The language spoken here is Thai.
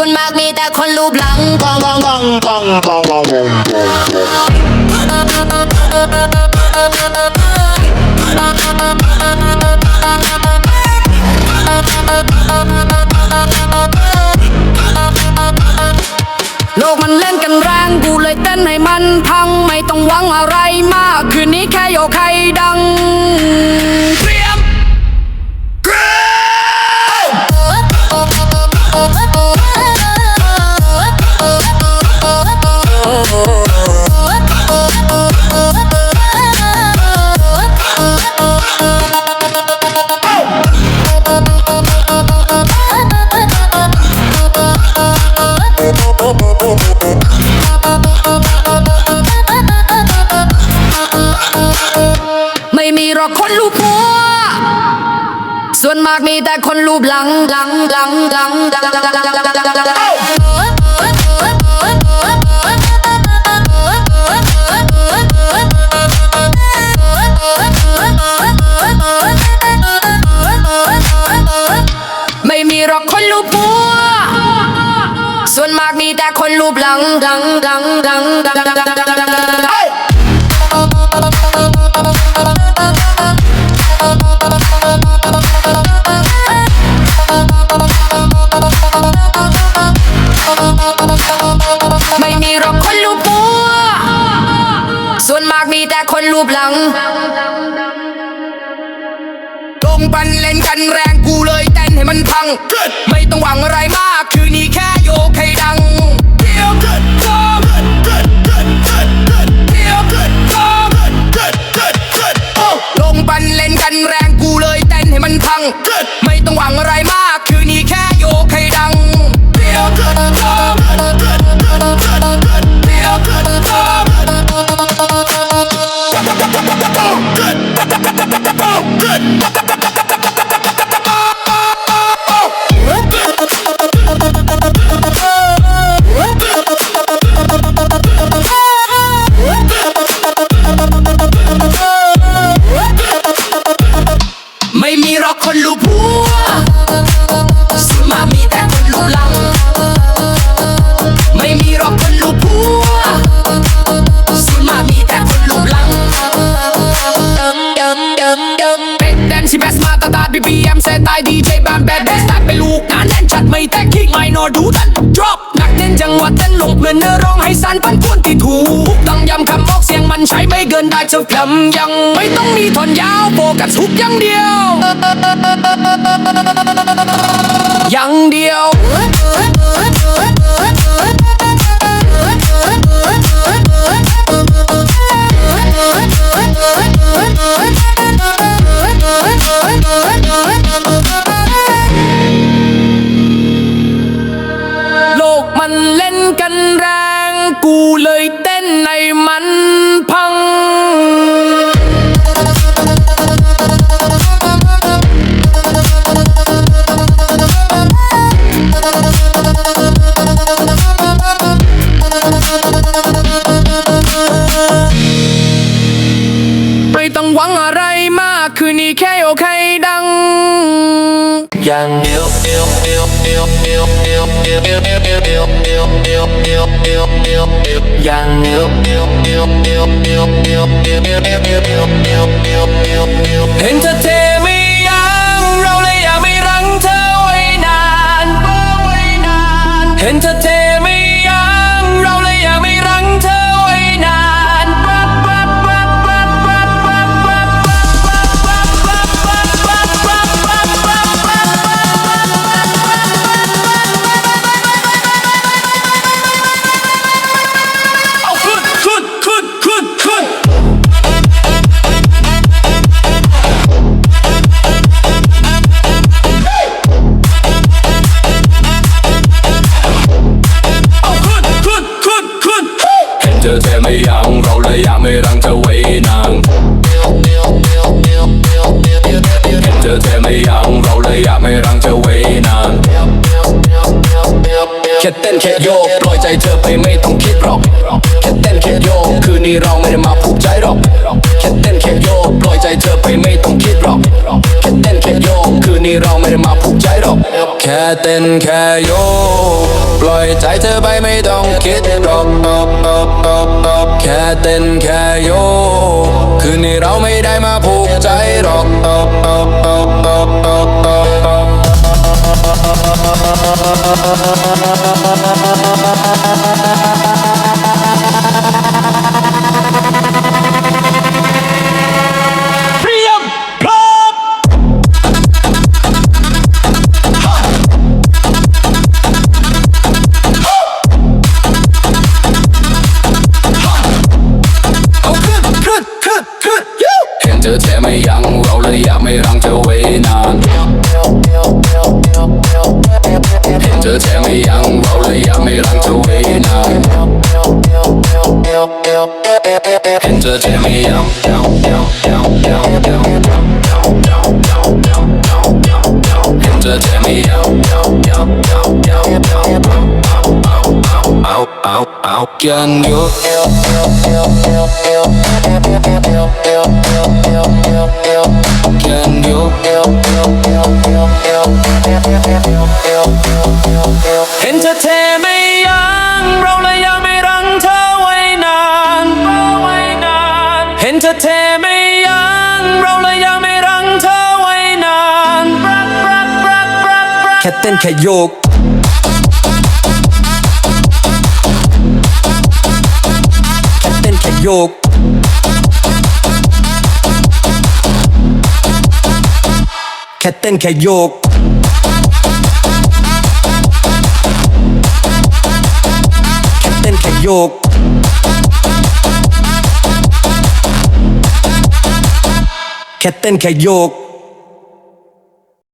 ส่วนมากมีแต่คนรูปหลัง bang bang bang bang bang bang bang. โลกมันเล่นกันแรงกูเลยเต้นให้มันพัง ไม่ต้องหวังอะไรมาก คืนนี้แค่โยกให้ดังากมีแต่คนรูปหลังหลังหลังหลังไม่มีหรอคนรูปหัว ส่วนมากมีแต่คนรูปหลังหลังหลังหลังหลัง นให้มันพังไม่ต้องหวังอะไรมาก คืนนี้แค่โยกให้ดังเดียว good good good good good good เดียว good good good good good ลงปันเล่นกันแรงกูเลยเต้นให้มันพังไม่ต้องหวังอะไรมาก คืนนี้แค่โยกให้ดังเดียว good good good good good good เดียว good good good ดีเจแบมแบดแบสแตกไปลูกงานแน่นจัดไม่แต่คิกไม่นอดูดัน drop หนักแน่นจังหวะเต้นลงเพื่อนเนื้อร้องให้สันปันป่วนที่ถูกต้องย้ำคำออกเสียงมันใช้ไม่เกินได้เท่าคำยัง ไม่ต้องมีทอนยาวโฟกัสฮุกอย่างเดียว อย่างเดียว gang gang entertain เลยอยากไม่รังเธอไว้นานแค่เต้นแค่โยกปล่อยใจเธอไปไม่ต้องคิดหรอกแค่เต้นแค่โยกคืนนี้เราไม่ได้มาผูกใจหรอกแค่เต้นแค่โยกปล่อยใจเธอไปไม่ต้องคิดหรอกแค่เต้นแค่โยกคืนนี้เราไม่ได้มาผูกใจหรอกแค่เต้นแค่โยก ปล่อยใจเธอไปไม่ต้องคิดหรอกแค่เต้นแค่โยคืนนี้เราไม่ได้มาผูกใจหรอก เห็นเธอแท้ไม่ยั้งเห็นเธอแท้ไม่ยั้งเอาเอาเอากันอยู่ Can you ค่เต้นแค่โยกแค่เต้นแค่โยกแค่เต้นแค่โยกแค่เต้นแค่โยกแค่เต้นแค่โยก